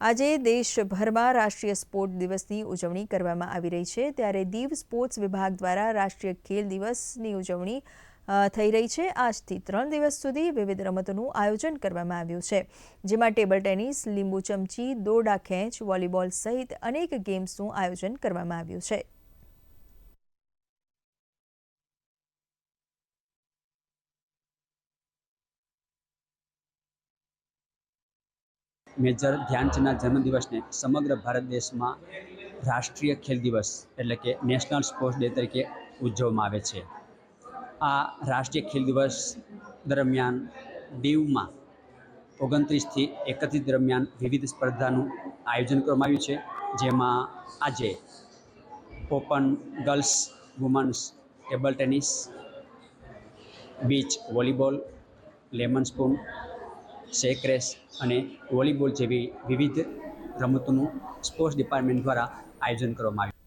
આજે દેશભરમાં રાષ્ટ્રીય સ્પોર્ટ દિવસની ઉજવણી કરવામાં આવી રહી છે. ત્યારે દીવ સ્પોર્ટ્સ વિભાગ દ્વારા રાષ્ટ્રીય ખેલ દિવસની ઉજવણી થઈ રહી છે. આજથી ત્રણ દિવસ સુધી વિવિધ રમતોનું આયોજન કરવામાં આવ્યું છે, જેમાં ટેબલ ટેનિસ, લીંબુ ચમચી, દોરડા ખેંચ, વોલીબોલ સહિત અનેક ગેમ્સનું આયોજન કરવામાં આવ્યું છે. મેજર ધ્યાનચંદના જન્મદિવસને સમગ્ર ભારત દેશમાં રાષ્ટ્રીય ખેલ દિવસ એટલે કે નેશનલ સ્પોર્ટ્સ ડે તરીકે ઉજવવામાં આવે છે. આ રાષ્ટ્રીય ખેલ દિવસ દરમિયાન દીવમાં ઓગણત્રીસથી એકત્રીસ દરમિયાન વિવિધ સ્પર્ધાનું આયોજન કરવામાં આવ્યું છે. જેમાં આજે open girls women's table tennis, beach volleyball, lemon spoon શેક રેસ અને વોલીબોલ જેવી વિવિધ રમતોનું સ્પોર્ટ્સ ડિપાર્ટમેન્ટ દ્વારા આયોજન કરવામાં આવ્યું.